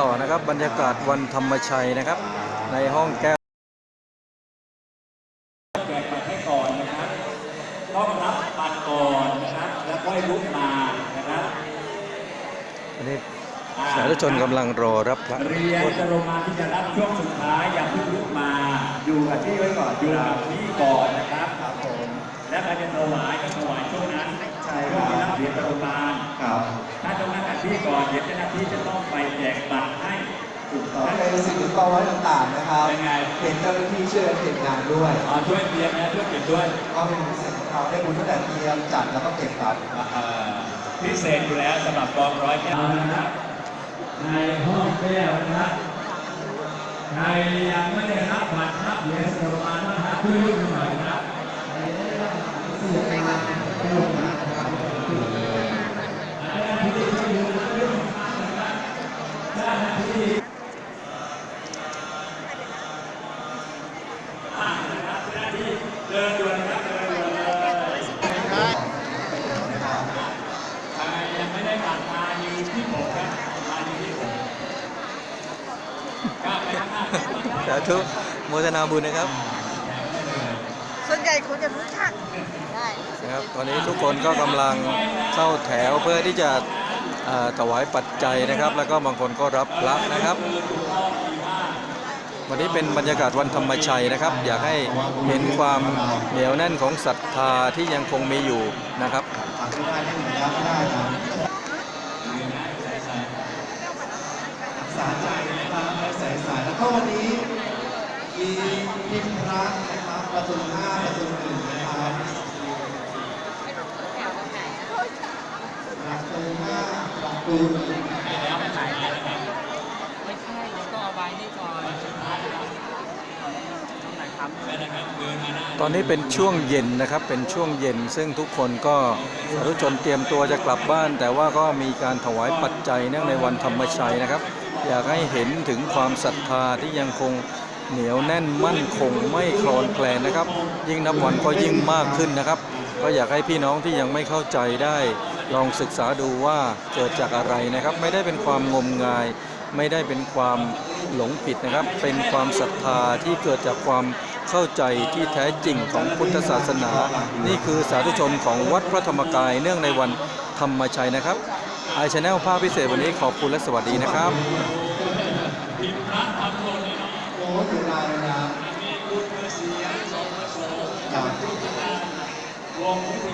ต่อนะครับบรรยากาศวันธรรมชัยนะครับ ในห้องแก้วแจกบัตรให้ก่อนนะครับต้องรับบัตรก่อนนะครับแล้วก็ให้ลุกมานะครับอันนี้สาธุชนกำลังรอรับพระเรียนจะลงมาที่จะรับช่วงสุดท้ายอย่าเพิ่งลุกมาอยู่กับที่ไว้ก่อนอยู่กับที่ก่อน ที่ก่อนเดี๋ยวเจ้าหน้าที่จะต้องไปแจกบัตรให้ถูกต้องเป็นสิ่งที่กองไว้ต่างๆนะครับเป็นไงเป็นเจ้าหน้าที่ช่วยกันเก็บงานด้วยเอาช่วยเตรียมนะช่วยเก็บด้วยก็เป็นพิเศษของเราได้บุญตั้งแต่เตรียมจัดแล้วก็เก็บบัตรเอ่อพิเศษอยู่แล้วสำหรับกองร้อยแก้วนะครับในห้องแก้วนะครับใครยังไม่ได้รับบัตรรับเหรียญสมานนะครับช่วยยกมือหน่อยนะครับเดินด่วนนะครับเดินด่วนเลยใครยังไม่ได้บัตรมาอยู่ที่ผมครับมาอยู่ที่ผมกล้าไปข้างหน้า สาธุโมทนาบุญนะครับ ส่วนใหญ่คนจะรู้จักได้นะครับ ตอนนี้ทุกคนก็กำลังเข้าแถวเพื่อที่จะเอ่อถวายปัจจัยนะครับ แล้วก็บางคนก็รับพระนะครับ วันนี้เป็นบรรยากาศวันธรรมชัยนะครับ อยากให้เห็นความเหนียวแน่นของศรัทธาที่ยังคงมีอยู่นะครับฝากที่ได้จ้ะสารใจนะครับใส่สายแล้วก็วันนี้มีพิมพ์พระนะครับประตูห้าประตูหนึ่งนะครับประตูห้าประตูหนึ่งไม่ใช่เราต้องเอาไว้นี่ก่อน ตรงไหนครับตอนนี้เป็นช่วงเย็นนะครับ เป็นช่วงเย็น ซึ่งทุกคนก็สาธุชนเตรียมตัวจะกลับบ้าน แต่ว่าก็มีการถวายปัจจัยเนื่องในวันธรรมชัยนะครับ อยากให้เห็นถึงความศรัทธาที่ยังคงเหนียวแน่นมั่นคงไม่คลอนแคลนนะครับ ยิ่งนับวันก็ยิ่งมากขึ้นนะครับ ก็อยากให้พี่น้องที่ยังไม่เข้าใจได้ ลองศึกษาดูว่าเกิดจากอะไรนะครับ ไม่ได้เป็นความงมงาย ไม่ได้เป็นความหลงผิดนะครับ เป็นความศรัทธาที่เกิดจากความเข้าใจที่แท้จริงของพุทธศาสนา นี่คือสาธุชนของวัดพระธรรมกายเนื่องในวันธรรมชัยนะครับไอชแนลภาพพิเศษวันนี้ขอบคุณและสวัสดีนะครับวงวิทยานา